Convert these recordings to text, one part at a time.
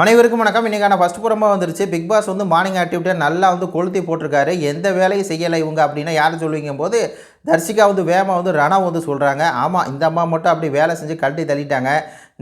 அனைவருக்கும் வணக்கம். இன்றைக்கான ஃபஸ்ட் புறமாக வந்துருச்சு. பிக் பாஸ் வந்து மார்னிங் ஆக்டிவிட்டியை நல்லா வந்து கொளுத்தி போட்டிருக்காரு. எந்த வேலையும் செய்யலை இவங்க அப்படின்னா யார் சொல்லுவீங்க போது தர்சிகா வந்து வேகமாக வந்து ரணம் வந்து சொல்கிறாங்க ஆமாம் இந்த அம்மா மட்டும் அப்படி வேலை செஞ்சு கழட்டி தள்ளிட்டாங்க.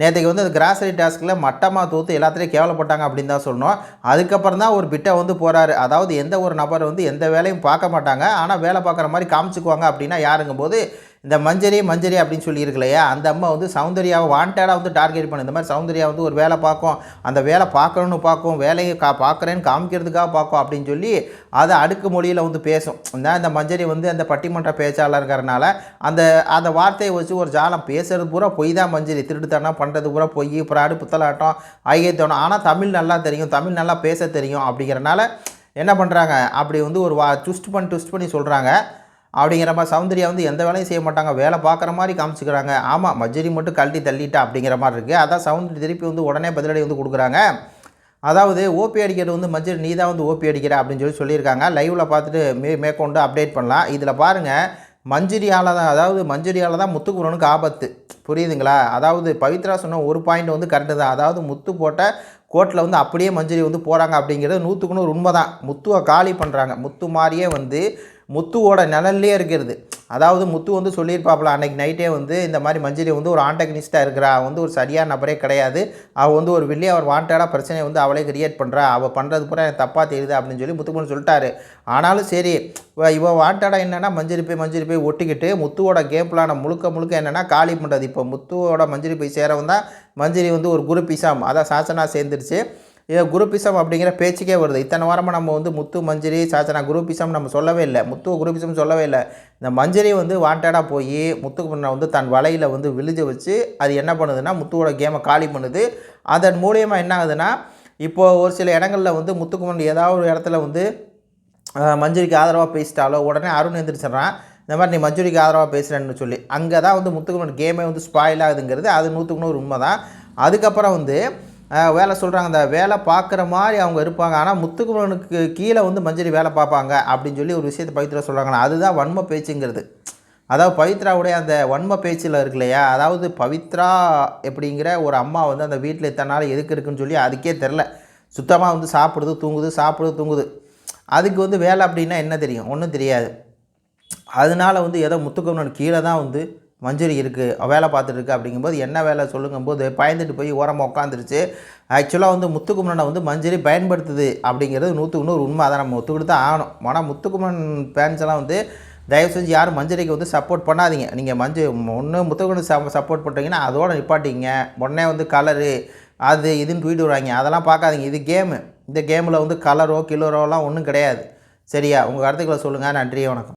நேற்றுக்கு வந்து அந்த கிராசரி டாஸ்கில் மட்டமாக தூத்து எல்லாத்துலேயும் கேவலப்பட்டாங்க அப்படின்னு தான் சொன்னோம் அதுக்கப்புறம் தான் ஒரு பிட்டை வந்து போகிறாரு அதாவது எந்த ஒரு நபர் வந்து எந்த வேலையும் பார்க்க மாட்டாங்க. ஆனால் வேலை பார்க்குற மாதிரி காமிச்சுக்குவாங்க அப்படின்னா யாருங்கும் போது இந்த மஞ்சரி மஞ்சரி அப்படின்னு சொல்லியிருக்கு இல்லையா அந்த அம்மா வந்து சௌந்தர்யாவை வாண்டடாக வந்து டார்கெட் பண்ணு. இந்த மாதிரி சௌந்தர்யா வந்து ஒரு வேலை பார்க்கும். அந்த வேலை பார்க்கணும்னு பார்க்கும். வேலையை கா பார்க்குறேன்னு காமிக்கிறதுக்காக பார்க்கும் அப்படின்னு சொல்லி அதை அடுக்கு மொழியில் வந்து பேசும். இந்த இந்த மஞ்சரி வந்து அந்த பட்டிமன்ற பேச்சாளருங்கிறனால அந்த அந்த வார்த்தையை வச்சு ஒரு ஜாலம் பேசுறது பூரா பொய் தான் மஞ்சரி. திருட்டுத்தனம் பண்ணுறது பூரா பொய். புறாடு புத்தலாட்டம் ஐயத்தோணும் ஆனால் தமிழ் நல்லா தெரியும். தமிழ் நல்லா பேச தெரியும் அப்படிங்கிறனால என்ன பண்ணுறாங்க அப்படி வந்து ஒரு வா ட்விஸ்ட் பண்ணி ட்விஸ்ட் பண்ணி சொல்கிறாங்க அப்படிங்கிற மாதிரி சௌந்தர்யா வந்து எந்த வேலையும் செய்ய மாட்டாங்க. வேலை பார்க்குற மாதிரி காமிச்சிக்கிறாங்க. ஆமாம் மஜ்ஜரி மட்டும் கழட்டி தள்ளிட்டா அப்படிங்கிற மாதிரி இருக்குது அதான் சவுந்தரி திருப்பி வந்து உடனே பதிலடி வந்து கொடுக்குறாங்க. அதாவது ஓபி அடிக்கிறது வந்து மஜ்ஜரி நீ தான் வந்து ஓபி அடிக்கிற அப்படின்னு சொல்லி சொல்லியிருக்காங்க. லைவில் பார்த்துட்டு மே மேற்கொண்டு அப்டேட் பண்ணலாம். இதில் பாருங்கள் மஞ்சரியால் தான் அதாவது மஞ்சரியால் தான் முத்துக்குமரனுக்கு ஆபத்து. புரியுதுங்களா? அதாவது பவித்ரா சொன்ன ஒரு பாயிண்ட் வந்து கரெக்டு தான். அதாவது முத்து போட்ட கோர்ட்டில் வந்து அப்படியே மஞ்சரி வந்து போகிறாங்க அப்படிங்கிறது நூற்றுக்கு நூறு உண்மை தான் முத்துவை காலி பண்ணுறாங்க முத்து மாதிரியே வந்து முத்துவோட நிழல்லே இருக்கிறது. அதாவது முத்து வந்து சொல்லியிருப்பாப்புல அன்னைக்கு நைட்டே வந்து இந்த மாதிரி மஞ்சரி வந்து ஒரு ஆண்டகனிஸ்ட்டாக இருக்கிறா வந்து ஒரு சரியான நபரே கிடையாது. அவள் வந்து ஒரு வில்லி அவர் வாண்டடாக பிரச்சனையை வந்து அவளே கிரியேட் பண்ணுறா அவள் பண்ணுறது பூரா எனக்கு தப்பாக தெரியுது அப்படின்னு சொல்லி முத்துக்குமன் சொல்லிட்டாரு. ஆனாலும் சரி இவள் வாண்டடாக என்னென்னா மஞ்சரி போய் மஞ்சரி போய் ஒட்டிக்கிட்டு முத்துவோட கேம் பிளான முழுக்க முழுக்க என்னென்னா காலி பண்ணுறது இப்போ முத்துவோட மஞ்சரி போய் சேரவும் தான் மஞ்சரி வந்து ஒரு குரு பிசாம். அதான் சாசனா சேர்ந்துருச்சு. குரூப்பிசம் அப்படிங்கிற பேச்சுக்கே வருது. இத்தனை வாரமாக நம்ம வந்து முத்து மஞ்சரி சாச்சனா குரூப்பிசம் நம்ம சொல்லவே இல்லை. முத்து குரூப்பிசம் சொல்லவே இல்லை. இந்த மஞ்சரி வந்து வாண்டடாக போய் முத்துக்கு முன்ன வந்து தன் வலையில் வந்து விழுஜ வச்சு அது என்ன பண்ணுதுன்னா முத்துவோட கேமை காலி பண்ணுது. அதன் மூலியமாக என்ன ஆகுதுன்னா இப்போது ஒரு சில இடங்களில் வந்து முத்துக்குமன் ஏதாவது ஒரு இடத்துல வந்து மஞ்சரிக்கு ஆதரவாக பேசிட்டாலோ உடனே அருண் எந்திரிச்சிட்றான். இந்த மாதிரி நீ மஞ்சுரிக்கு ஆதரவாக பேசுகிறேன்னு சொல்லி. அங்கே தான் வந்து முத்துக்குமன் கேமே வந்து ஸ்பாயில் ஆகுதுங்கிறது அது நூற்றுக்கு நூறு உண்மை தான் அதுக்கப்புறம் வந்து வேலை சொல்கிறாங்க அந்த வேலை பார்க்குற மாதிரி அவங்க இருப்பாங்க. ஆனால் முத்துக்குமரனுக்கு கீழே வந்து மஞ்சரி வேலை பார்ப்பாங்க அப்படின்னு சொல்லி ஒரு விஷயத்தை பவித்ரா சொல்கிறாங்க அதுதான் வன்ம பேச்சுங்கிறது. அதாவது பவித்ராவுடைய அந்த வன்ம பேச்சில் இருக்கு இல்லையா? அதாவது பவித்ரா எப்படிங்கிற ஒரு அம்மா வந்து அந்த வீட்டில் இத்தனை நாள் எதுக்கு இருக்குன்னு சொல்லி அதுக்கே தெரில சுத்தமாக வந்து சாப்பிடுது தூங்குது சாப்பிடுது தூங்குது. அதுக்கு வந்து வேலை அப்படின்னா என்ன தெரியும்? ஒன்றும் தெரியாது. அதனால் வந்து ஏதோ முத்துக்குமரன் கீழே தான் வந்து மஞ்சரி இருக்குது வேலை பார்த்துட்ருக்கு அப்படிங்கும்போது என்ன வேலை சொல்லுங்கும்போது பயந்துட்டு போய் ஓரமாக உட்காந்துருச்சு ஆக்சுவலாக வந்து முத்துக்குமரனை வந்து மஞ்சரி பயன்படுத்துது அப்படிங்கிறது நூற்றுக்கு நூறு உண்மை. அதை நம்ம ஒத்துக்கிட்டு தான் ஆகணும். ஆனால் முத்துக்குமரன் ஃபேன்ஸ் எல்லாம் வந்து தயவு செஞ்சு யாரும் மஞ்சரிக்கு வந்து சப்போர்ட் பண்ணாதீங்க. நீங்கள் மஞ்சள் ஒன்று முத்துக்குமரன் சப்போர்ட் பண்ணுறீங்கன்னா அதோட நிப்பாட்டிங்க. உடனே வந்து கலரு அது இதுன்னு ட்வீட் விடுவாங்க. அதெல்லாம் பார்க்காதீங்க. இது கேமு இந்த கேமில் வந்து கலரோ கிலரோலாம் ஒன்றும் கிடையாது. சரியா? உங்கள் கருத்துக்களை சொல்லுங்கள் நன்றி வணக்கம்.